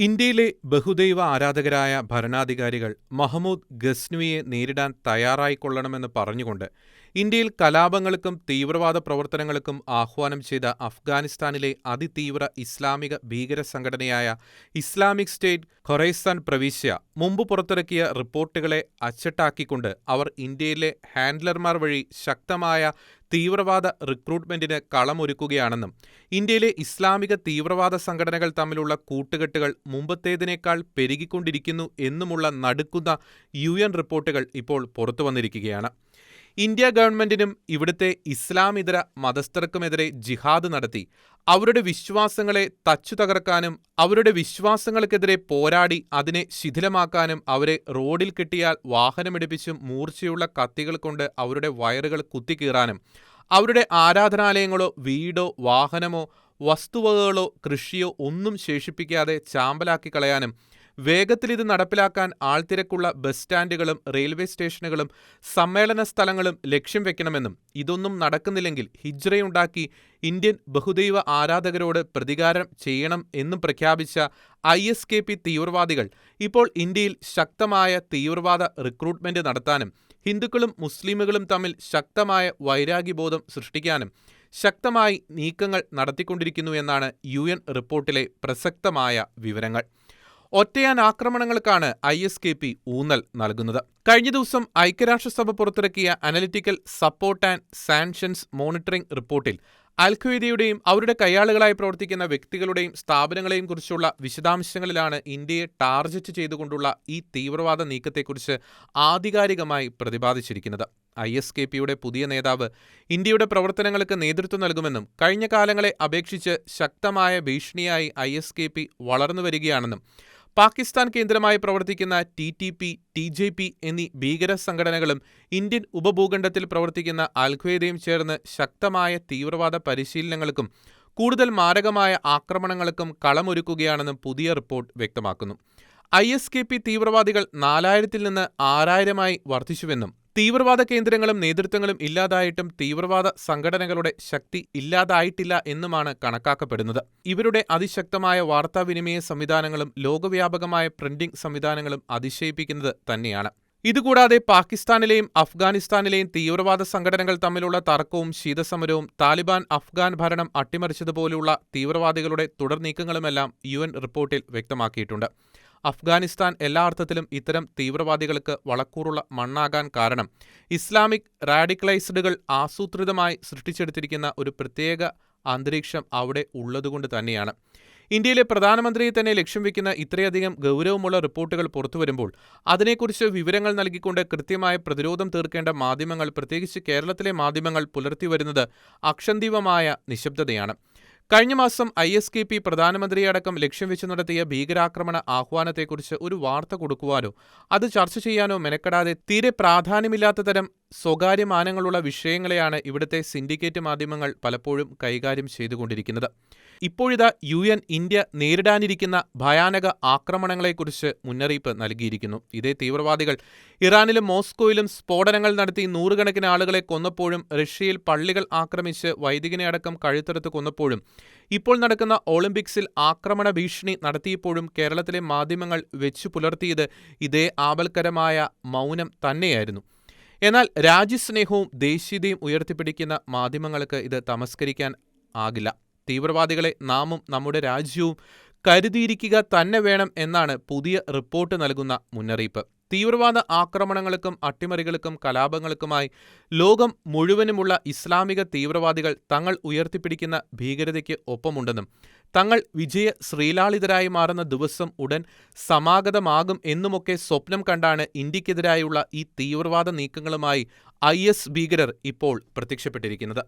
ഇന്ത്യയിലെ ബഹുദൈവ ആരാധകരായ ഭരണാധികാരികൾ മഹ്മൂദ് ഗസ്നുവിയെ നേരിടാൻ തയ്യാറായിക്കൊള്ളണമെന്ന് പറഞ്ഞുകൊണ്ട് ഇന്ത്യയിൽ കലാപങ്ങൾക്കും തീവ്രവാദ പ്രവർത്തനങ്ങൾക്കും ആഹ്വാനം ചെയ്ത അഫ്ഗാനിസ്ഥാനിലെ അതിതീവ്ര ഇസ്ലാമിക ഭീകര സംഘടനയായ ഇസ്ലാമിക് സ്റ്റേറ്റ് ഖൊറൈസാൻ പ്രവിശ്യ മുമ്പ് പുറത്തിറക്കിയ റിപ്പോർട്ടുകളെ അച്ചട്ടാക്കിക്കൊണ്ട് അവർ ഇന്ത്യയിലെ ഹാൻഡ്ലർമാർ വഴി ശക്തമായ തീവ്രവാദ റിക്രൂട്ട്മെന്റിന് കളമൊരുക്കുകയാണെന്നും ഇന്ത്യയിലെ ഇസ്ലാമിക തീവ്രവാദ സംഘടനകൾ തമ്മിലുള്ള കൂട്ടുകെട്ടുകൾ മുമ്പത്തേതിനേക്കാൾ പെരുകിക്കൊണ്ടിരിക്കുന്നു എന്നുമുള്ള നടുക്കുന്ന യു റിപ്പോർട്ടുകൾ ഇപ്പോൾ പുറത്തുവന്നിരിക്കുകയാണ്. ഇന്ത്യ ഗവൺമെന്റിനും ഇവിടുത്തെ ഇസ്ലാമിതര മതസ്ഥർക്കുമെതിരെ ജിഹാദ് നടത്തി. അവരുടെ വിശ്വാസങ്ങളെ തച്ചുതകർക്കാനും അവരുടെ വിശ്വാസങ്ങൾക്കെതിരെ പോരാടി അതിനെ ശിഥിലമാക്കാനും അവരെ റോഡിൽ കിട്ടിയാൽ വാഹനമിടിപ്പിച്ചും മൂർച്ചയുള്ള കത്തികൾ കൊണ്ട് അവരുടെ വയറുകൾ കുത്തിക്കീറാനും അവരുടെ ആരാധനാലയങ്ങളോ വീടോ വാഹനമോ വസ്തുവകകളോ കൃഷിയോ ഒന്നും ശേഷിപ്പിക്കാതെ ചാമ്പലാക്കി കളയാനും വേഗത്തിൽ ഇത് നടപ്പിലാക്കാൻ ആൾത്തിരക്കുള്ള ബസ് സ്റ്റാൻഡുകളും റെയിൽവേ സ്റ്റേഷനുകളും സമ്മേളന സ്ഥലങ്ങളും ലക്ഷ്യം വെക്കണമെന്നും ഇതൊന്നും നടക്കുന്നില്ലെങ്കിൽ ഹിജ്റയുണ്ടാക്കി ഇന്ത്യൻ ബഹുദൈവ ആരാധകരോട് പ്രതികാരം ചെയ്യണം എന്നും പ്രഖ്യാപിച്ച ഐ എസ് കെ പി തീവ്രവാദികൾ ഇപ്പോൾ ഇന്ത്യയിൽ ശക്തമായ തീവ്രവാദ റിക്രൂട്ട്മെന്റ് നടത്താനും ഹിന്ദുക്കളും മുസ്ലിമുകളും തമ്മിൽ ശക്തമായ വൈരാഗ്യബോധം സൃഷ്ടിക്കാനും ശക്തമായി നീക്കങ്ങൾ നടത്തിക്കൊണ്ടിരിക്കുന്നു എന്നാണ് യു റിപ്പോർട്ടിലെ പ്രസക്തമായ വിവരങ്ങൾ. ഒറ്റയാൻ ആക്രമണങ്ങൾക്കാണ് ഐ എസ് കെ പി ഊന്നൽ നൽകുന്നത്. കഴിഞ്ഞ ദിവസം ഐക്യരാഷ്ട്രസഭ പുറത്തിറക്കിയ analytical support and sanctions monitoring റിപ്പോർട്ടിൽ അൽഖ്വയ്ദയുടെയും അവരുടെ കയ്യാളുകളായി പ്രവർത്തിക്കുന്ന വ്യക്തികളുടെയും സ്ഥാപനങ്ങളെയും കുറിച്ചുള്ള വിശദാംശങ്ങളിലാണ് ഇന്ത്യയെ ടാർഗറ്റ് ചെയ്തുകൊണ്ടുള്ള ഈ തീവ്രവാദ നീക്കത്തെക്കുറിച്ച് ആധികാരികമായി പ്രതിപാദിച്ചിരിക്കുന്നത്. ഐ എസ് കെ പിയുടെ പുതിയ നേതാവ് ഇന്ത്യയുടെ പ്രവർത്തനങ്ങൾക്ക് നേതൃത്വം നൽകുമെന്നും കഴിഞ്ഞ കാലങ്ങളെ അപേക്ഷിച്ച് ശക്തമായ ഭീഷണിയായി ഐ എസ് കെ പി വളർന്നു വരികയാണെന്നും പാകിസ്ഥാൻ കേന്ദ്രമായി പ്രവർത്തിക്കുന്ന T T P T J P എന്നീ ഭീകര സംഘടനകളും ഇന്ത്യൻ ഉപഭൂഖണ്ഡത്തിൽ പ്രവർത്തിക്കുന്ന അൽഖ്വയ്ദയും ചേർന്ന് ശക്തമായ തീവ്രവാദ പരിശീലനങ്ങൾക്കും കൂടുതൽ മാരകമായ ആക്രമണങ്ങൾക്കും കളമൊരുക്കുകയാണെന്നും പുതിയ റിപ്പോർട്ട് വ്യക്തമാക്കുന്നു. ഐ എസ് കെ പി തീവ്രവാദികൾ നാലായിരത്തിൽ നിന്ന് ആറായിരമായി വർദ്ധിച്ചുവെന്നും തീവ്രവാദ കേന്ദ്രങ്ങളും നേതൃത്വങ്ങളും ഇല്ലാതായിട്ടും തീവ്രവാദ സംഘടനകളുടെ ശക്തി ഇല്ലാതായിട്ടില്ല എന്നുമാണ് കണക്കാക്കപ്പെടുന്നത്. ഇവരുടെ അതിശക്തമായ വാർത്താവിനിമയ സംവിധാനങ്ങളും ലോകവ്യാപകമായ പ്രിന്റിംഗ് സംവിധാനങ്ങളും അതിശയിപ്പിക്കുന്നത് തന്നെയാണ്. ഇതുകൂടാതെ പാകിസ്ഥാനിലെയും അഫ്ഗാനിസ്ഥാനിലെയും തീവ്രവാദ സംഘടനകൾ തമ്മിലുള്ള തർക്കവും ശീതസമരവും താലിബാൻ അഫ്ഗാൻ ഭരണം അട്ടിമറിച്ചതുപോലുള്ള തീവ്രവാദികളുടെ തുടർ നീക്കങ്ങളുമെല്ലാം യു റിപ്പോർട്ടിൽ വ്യക്തമാക്കിയിട്ടുണ്ട്. അഫ്ഗാനിസ്ഥാൻ എല്ലാ അർത്ഥത്തിലും ഇത്തരം തീവ്രവാദികൾക്ക് വളക്കൂറുള്ള മണ്ണാകാൻ കാരണം. ഇസ്ലാമിക് റാഡിക്കലൈസ്ഡുകൾ ആസൂത്രിതമായി സൃഷ്ടിച്ചെടുത്തിരിക്കുന്ന ഒരു പ്രത്യേക അന്തരീക്ഷം അവിടെ ഉള്ളതുകൊണ്ട് തന്നെയാണ്. ഇന്ത്യയിലെ പ്രധാനമന്ത്രിയെ തന്നെ ലക്ഷ്യം വെക്കുന്ന ഇത്രയധികം ഗൗരവമുള്ള റിപ്പോർട്ടുകൾ പുറത്തുവരുമ്പോൾ അതിനെക്കുറിച്ച് വിവരങ്ങൾ നൽകിക്കൊണ്ട് കൃത്യമായ പ്രതിരോധം തീർക്കേണ്ട മാധ്യമങ്ങൾ പ്രത്യേകിച്ച് കേരളത്തിലെ മാധ്യമങ്ങൾ പുലർത്തിവരുന്നത് അക്ഷന്തീവമായ നിശബ്ദതയാണ്. കഴിഞ്ഞ മാസം ഐ എസ് കെ പി പ്രധാനമന്ത്രിയടക്കം ലക്ഷ്യം വെച്ച് നടത്തിയ ഭീകരാക്രമണ ആഹ്വാനത്തെക്കുറിച്ച് ഒരു വാർത്ത കൊടുക്കുവാനോ അത് ചർച്ച ചെയ്യാനോ മെനക്കെടാതെ തീരെ പ്രാധാന്യമില്ലാത്ത തരം സ്വകാര്യമാനങ്ങളുള്ള വിഷയങ്ങളെയാണ് ഇവിടുത്തെ സിൻഡിക്കേറ്റ് മാധ്യമങ്ങൾ പലപ്പോഴും കൈകാര്യം ചെയ്തുകൊണ്ടിരിക്കുന്നത്. ഇപ്പോഴിതാ യു എൻ ഇന്ത്യ നേരിടാനിരിക്കുന്ന ഭയാനക ആക്രമണങ്ങളെക്കുറിച്ച് മുന്നറിയിപ്പ് നൽകിയിരിക്കുന്നു. ഇതേ തീവ്രവാദികൾ ഇറാനിലും മോസ്കോയിലും സ്ഫോടനങ്ങൾ നടത്തി നൂറുകണക്കിന് ആളുകളെ കൊന്നപ്പോഴും റഷ്യയിൽ പള്ളികൾ ആക്രമിച്ച് വൈദികനെ അടക്കം കഴുത്തെടുത്ത് കൊന്നപ്പോഴും ഇപ്പോൾ നടക്കുന്ന ഒളിമ്പിക്സിൽ ആക്രമണ ഭീഷണി നടത്തിയപ്പോഴും കേരളത്തിലെ മാധ്യമങ്ങൾ വെച്ചു പുലർത്തിയത് ഇതേ ആപൽക്കരമായ മൗനം തന്നെയായിരുന്നു. എന്നാൽ രാജ്യസ്നേഹവും ദേശീയതയും ഉയർത്തിപ്പിടിക്കുന്ന മാധ്യമങ്ങൾക്ക് ഇത് തമസ്കരിക്കാൻ ആകില്ല. തീവ്രവാദികളെ നാമും നമ്മുടെ രാജ്യവും കരുതിയിരിക്കുക തന്നെ വേണം എന്നാണ് പുതിയ റിപ്പോർട്ട് നൽകുന്ന മുന്നറിയിപ്പ്. തീവ്രവാദ ആക്രമണങ്ങൾക്കും അട്ടിമറികൾക്കും കലാപങ്ങൾക്കുമായി ലോകം മുഴുവനുമുള്ള ഇസ്ലാമിക തീവ്രവാദികൾ തങ്ങൾ ഉയർത്തിപ്പിടിക്കുന്ന ഭീകരതയ്ക്ക് ഒപ്പമുണ്ടെന്നും തങ്ങൾ വിജയ ശ്രീലാളിതരായി മാറുന്ന ദിവസം ഉടൻ സമാഗതമാകും എന്നുമൊക്കെ സ്വപ്നം കണ്ടാണ് ഇന്ത്യക്കെതിരായുള്ള ഈ തീവ്രവാദ നീക്കങ്ങളുമായി ഐ ഭീകരർ ഇപ്പോൾ പ്രത്യക്ഷപ്പെട്ടിരിക്കുന്നത്.